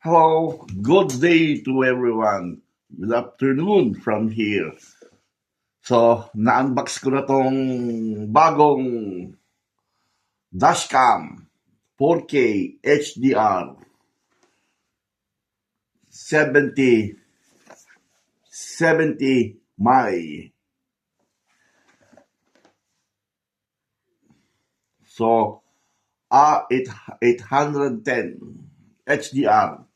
Hello, good day to everyone. Good afternoon from here. So, na-unbox ko na tong bagong dashcam 4K HDR 70 70 Mai. So, ah, A 810 HDR.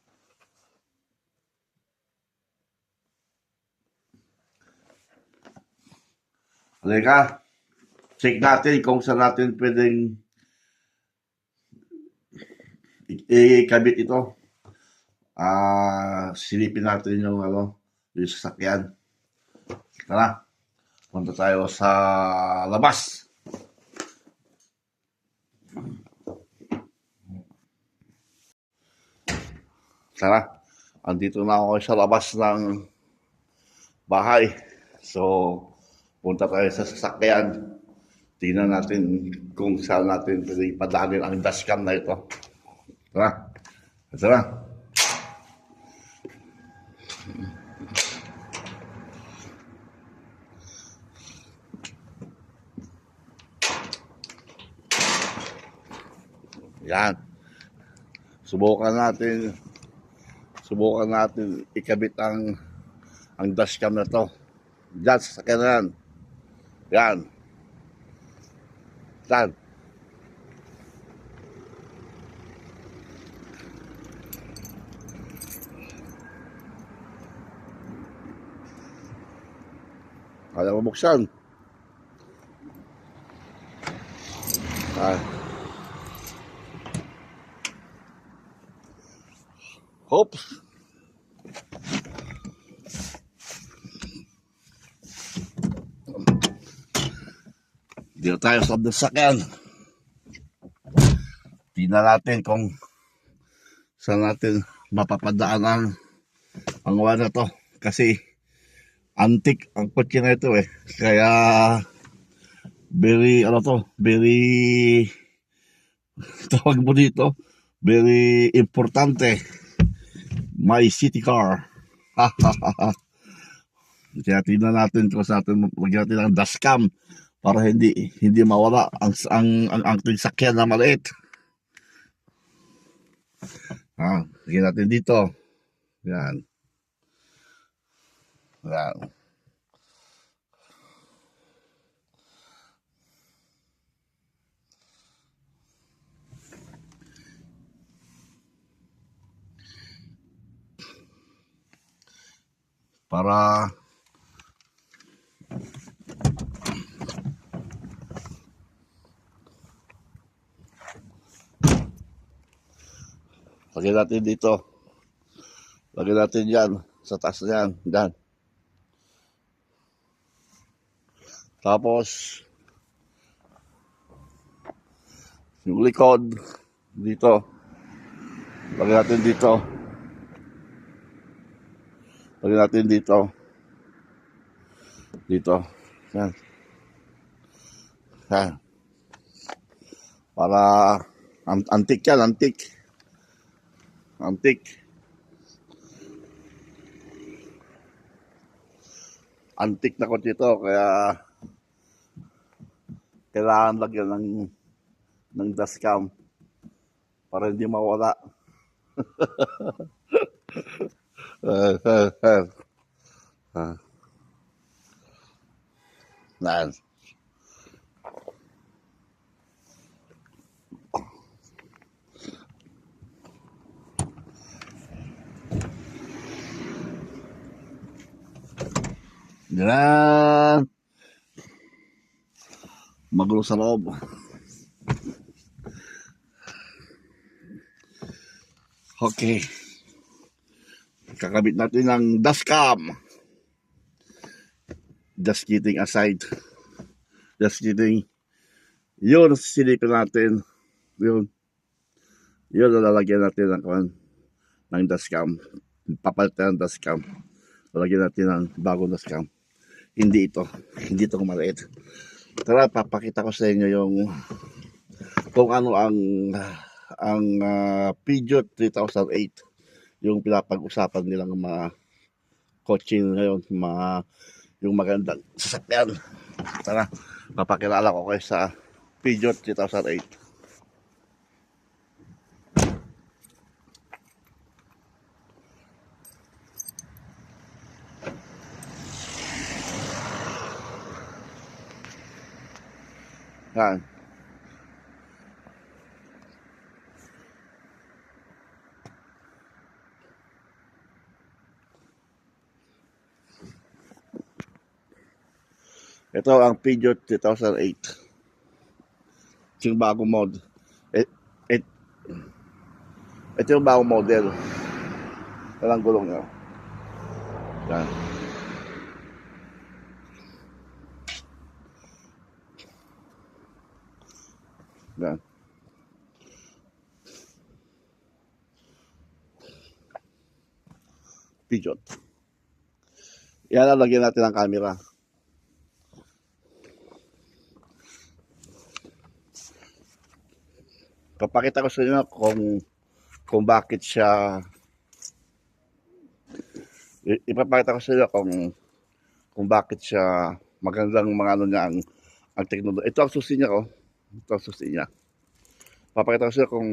Halika, check natin kung saan natin pwedeng ikabit ito. Ah, silipin natin yung ano, yung sasakyan. Tara, punta tayo sa labas. Tara, andito na ako sa labas ng bahay. So, punta tayo sa sasakyan. Tingnan natin kung saan natin pwede ipadalin ang dashcam na ito. Tara, tara. Yan. Subukan natin subukan natin ikabit ang ang dashcam na to. Diyan sa sakyanan. Yan. Yan. Kaya mo buksan. Ah. Oops. Dito tayo sa sakyan. Tingnan natin kung saan natin mapapadaan ang ang na to. Kasi antik ang kotse na ito eh. Kaya very ano to, very tawag mo dito, very importante. My city car. Kaya tingnan natin kung sa atin lagyan natin ang dashcam para hindi hindi mawala ang ang ang, ang sakyan na maliit. Ah, lagyan natin dito. Yan. Yan. Para Lagyan natin dito. Lagyan natin yan. Sa taas na yan. Yan. Tapos, yung likod, dito. Lagyan natin dito. Lagyan natin dito. Dito. Yan. Yan. Para, an- antik yan, antik. Antik. Antik na kotse ito, kaya kailangan lagyan ng ng dashcam para hindi mawala. Eh, eh, eh. Ah. Yan. Yan. Magulo sa loob. Okay. Kakabit natin ng dashcam. Just kidding aside. Just kidding. Yun, silipin natin. Yun. Yun, lalagyan natin ng, kuwan, ng dashcam. Papalitan ng dashcam. Lalagyan natin ng bagong dashcam. Hindi ito. Hindi ito maliit. Tara, papakita ko sa inyo yung kung ano ang ang ah, Peugeot 3008 yung pinapag-usapan nilang mga coaching ngayon, mga yung magandang sasakyan. Tara, papakilala ko kayo sa Peugeot 2008. Yan. Ito ang Peugeot 2008. Yung bagong mod. Et, et, ito yung bagong model. Yan ang gulong niya. Yan. Peugeot. Yan ang lagyan natin ng camera. Papakita ko sa inyo kung kung bakit siya ipapakita ko sa inyo kung kung bakit siya magandang mga ano niya ang, ang teknolohiya. Ito ang susi niya ko. Ito ang susi niya. Papakita ko sa inyo kung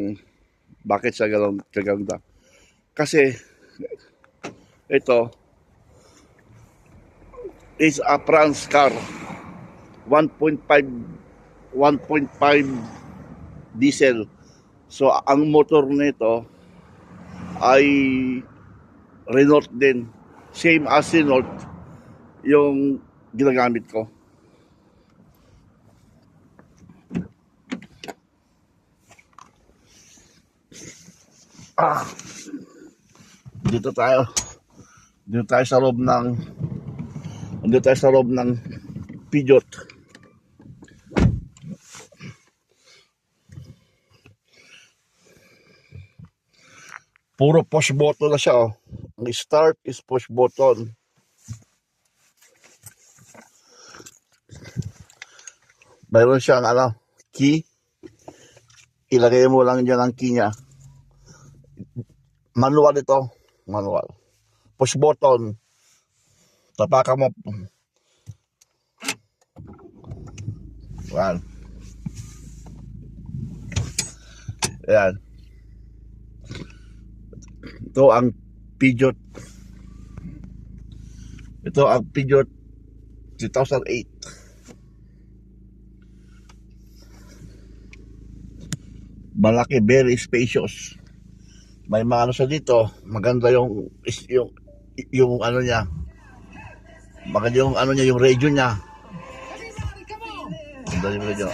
bakit siya ganun, kaganda. Kasi ito is a France car 1.5 1.5 diesel So, ang motor nito ay Renault din. Same as Renault yung ginagamit ko. Ah. Dito tayo. Dito tayo sa loob ng dito tayo sa loob ng Peugeot. Puro push button na siya, oh. Ang start is push button. Mayroon siyang, ano, key. Ilagay mo lang dyan ang key niya. Manual ito. Manual. Push button. Tapakan mo. Yan. Yan. Ito ang Peugeot. Ito ang Peugeot 2008. Malaki, very spacious. May mga ano siya dito, maganda yung yung yung ano niya. Maganda yung ano niya, yung radio niya. Maganda yung radio.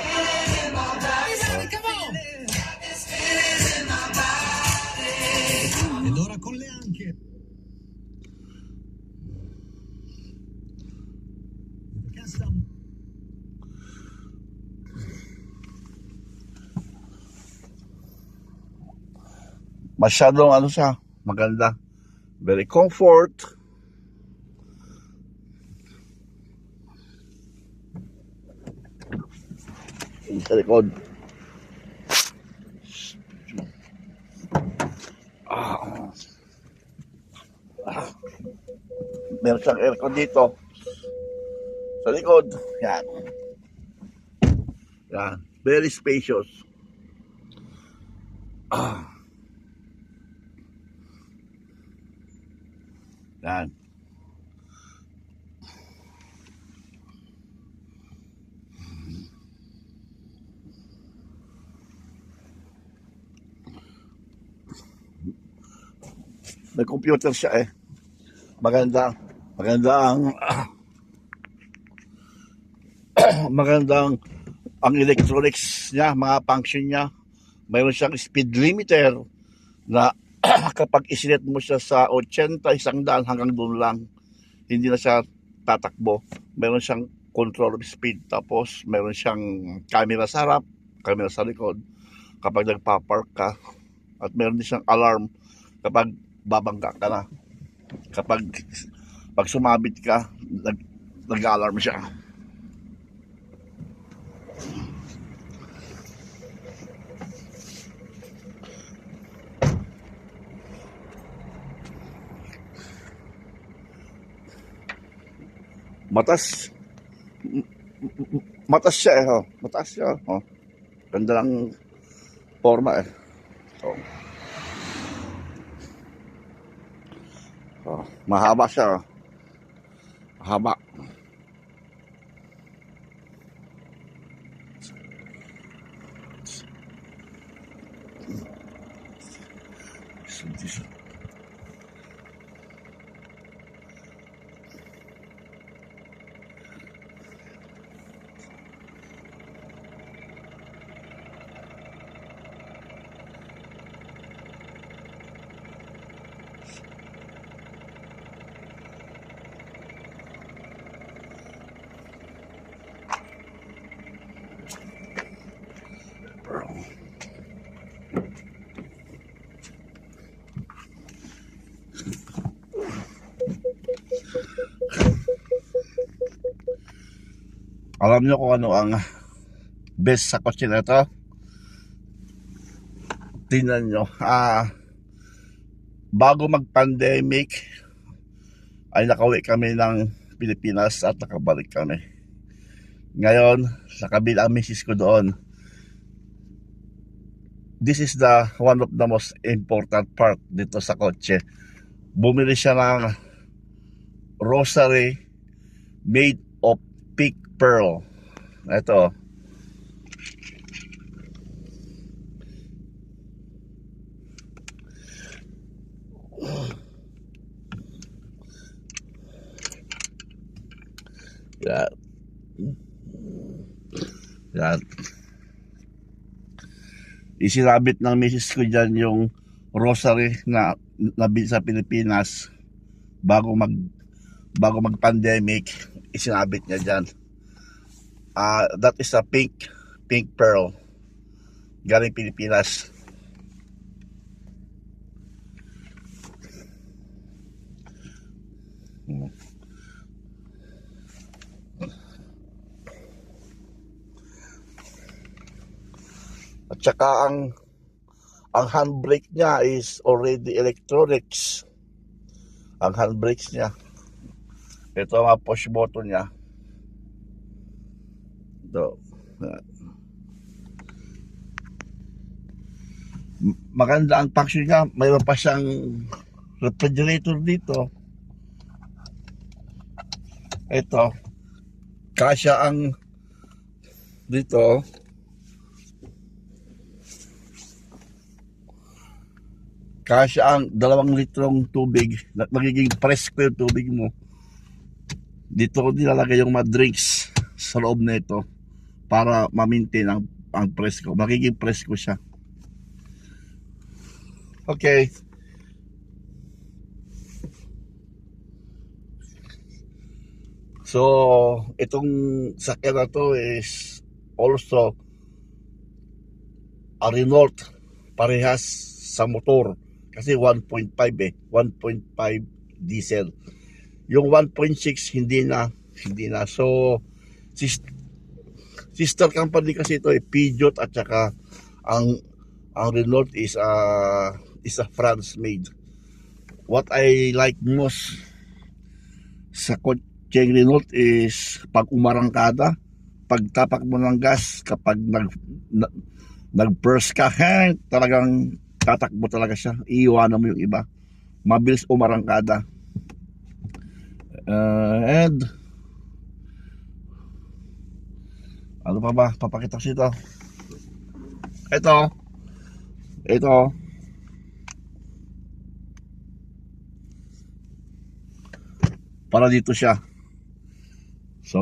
Masyadong ano siya, maganda. Very comfort. Sa likod. Ah. Ah. Meron siyang aircon dito. Sa likod. Yan. Yan. Very spacious. Yan. May computer siya eh. Maganda. Magandang magandang ang electronics niya, mga function niya. Mayroon siyang speed limiter na kapag isinet mo siya sa 80, isang daan hanggang doon lang, hindi na siya tatakbo. Meron siyang control of speed. Tapos, meron siyang camera sa harap, camera sa likod. Kapag nagpa-park ka, at meron din siyang alarm kapag babangga ka na. Kapag pag sumabit ka, nag, nag-alarm siya. Matas. Matas siya eh. Oh. Matas siya. Oh. Ganda ng forma eh. So. Oh. Mahaba siya. Oh. Mahaba. Suntis. Alam niyo kung ano ang best sa kotse na ito? Tingnan nyo. Ah, bago mag-pandemic, ay nakauwi kami ng Pilipinas at nakabalik kami. Ngayon, sa kabilang misis ko doon, this is the one of the most important part dito sa kotse. Bumili siya ng rosary made pearl. Ito. Yan. Yan. Isinabit ng misis ko dyan yung rosary na nabili sa Pilipinas bago mag bago mag pandemic isinabit niya dyan Ah, that is a pink pink pearl. Galing Pilipinas. At saka ang ang handbrake niya is already electronics. Ang handbrakes niya. Ito ang push button niya ito. Maganda ang function niya. Mayroon pa siyang refrigerator dito. Ito. Kasya ang dito. Kasya ang dalawang litrong tubig. Magiging presko yung tubig mo. Dito ko nilalagay yung mga drinks sa loob na ito para ma-maintain ang, ang presko. Magiging presko siya. Okay. So itong sakyan na to is also a Renault parehas sa motor. Kasi 1.5 eh. 1.5 diesel. Yung 1.6 hindi na. Hindi na. So sister company kasi ito eh Peugeot at saka ang ang Renault is a is a France made. What I like most sa kotseng Renault is pag umarangkada pag tapak mo ng gas kapag nag na, nag-burst ka hang, talagang tatakbo talaga siya. Iiwanan mo yung iba. Mabilis umarangkada. Uh, and ano pa ba? Papakita ko sa ito. Ito. Ito. Para dito siya. So,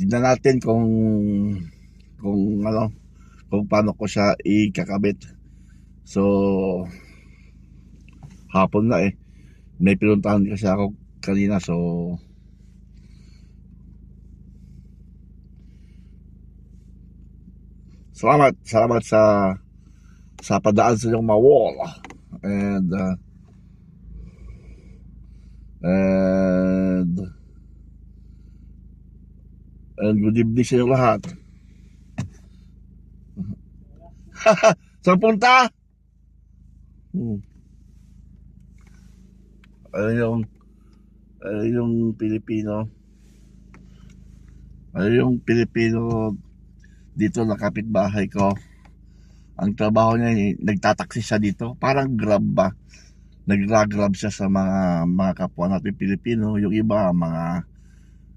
tignan natin kung kung ano kung paano ko siya ikakabit. So, hapon na eh. May pinuntahan kasi ako kanina so Salamat, salamat sa sa padaan sa inyong mawall. And uh, and and good evening sa inyong lahat. Saan punta? Hmm. Ayun yung, ayun yung Pilipino. Ayun yung Pilipino dito na kapitbahay ko. Ang trabaho niya, eh, nagtataksi siya dito. Parang grab ba? Nagra-grab siya sa mga mga kapwa natin Pilipino. Yung iba, mga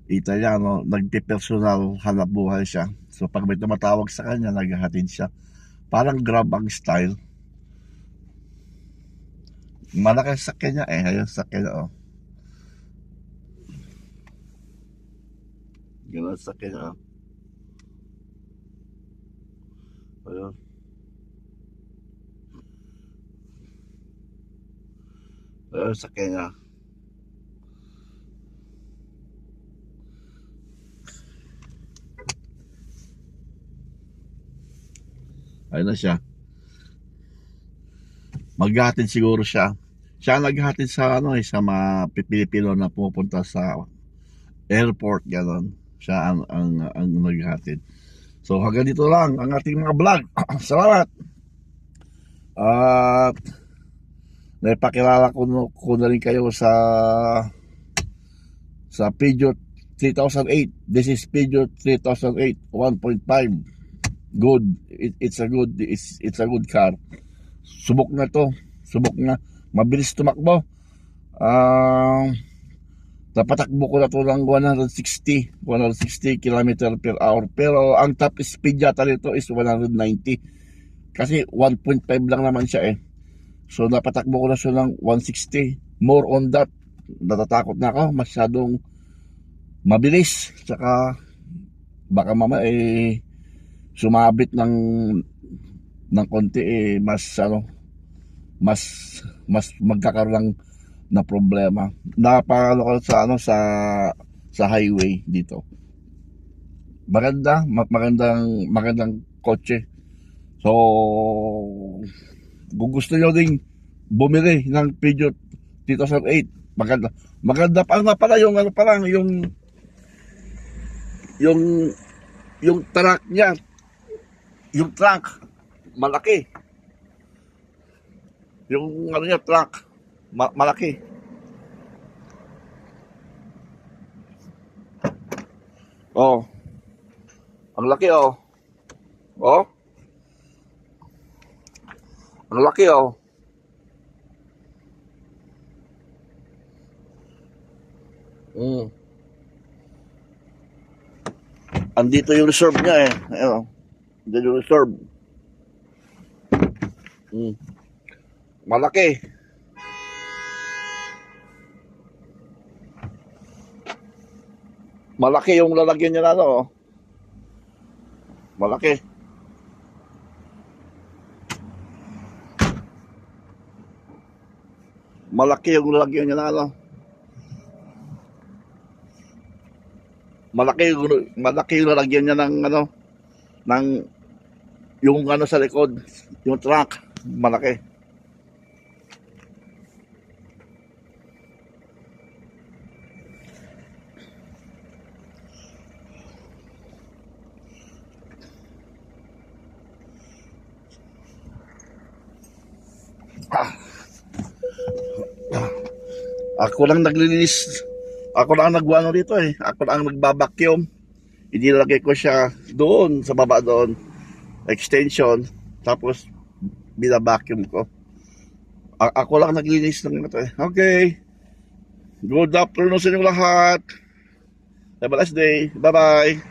Italiano, nagpe-personal hanap buhay siya. So pag may tumatawag sa kanya, naghahatid siya. Parang grab ang style. Malaki sa kanya eh. Ayun sa kanya oh. Ganun sa kanya oh. Ayun. Ayun sa kanya. Ayun na siya. Maghahatid siguro siya. Siya ang naghahatid sa ano eh, sa mga Pilipino na pupunta sa airport gano'n. Siya ang, ang, ang naghahatid. So hanggang dito lang ang ating mga vlog. Salamat! At naipakilala ko, ko na rin kayo sa sa Peugeot 3008. This is Peugeot 3008 1.5 good. It, it's a good it's it's a good car. Subok na to. Subok na. Mabilis tumakbo. Ah napatakbo ko na to ng 160 160 km per hour. Pero ang top speed yata nito is 190 kasi 1.5 lang naman siya eh. So napatakbo ko na siya ng 160 more on that natatakot na ako. Masyadong mabilis. Tsaka baka mama eh sumabit ng ng konti eh mas ano mas mas magkakaroon ng na problema. Napakalo ko sa ano sa sa highway dito. Maganda, ma- magandang magandang kotse. So kung gusto niyo ding bumili ng Peugeot 2008, maganda. Maganda pa nga pala yung ano pa lang yung yung yung truck niya. Yung truck malaki. Yung ano niya truck Ma- malaki. Oh. Ang laki oh. Oh. Ang laki oh. Mm. Andito yung reserve niya eh. Ayun. oh. Andito yung reserve. Mm. Malaki. Malaki yung lalagyan niya na ano. oh. Malaki. Malaki yung lalagyan niya na ano. Malaki yung malaki yung lalagyan niya ng ano ng yung ano sa likod, yung truck, malaki. Ako lang naglilinis. Ako lang nagwano dito eh. Ako lang nagbabacuum. Inilagay ko siya doon, sa baba doon. Extension. Tapos, binabacuum ko. A- ako lang naglinis ng ito eh. Okay. Good afternoon sa inyong lahat. Have a nice day. Bye-bye.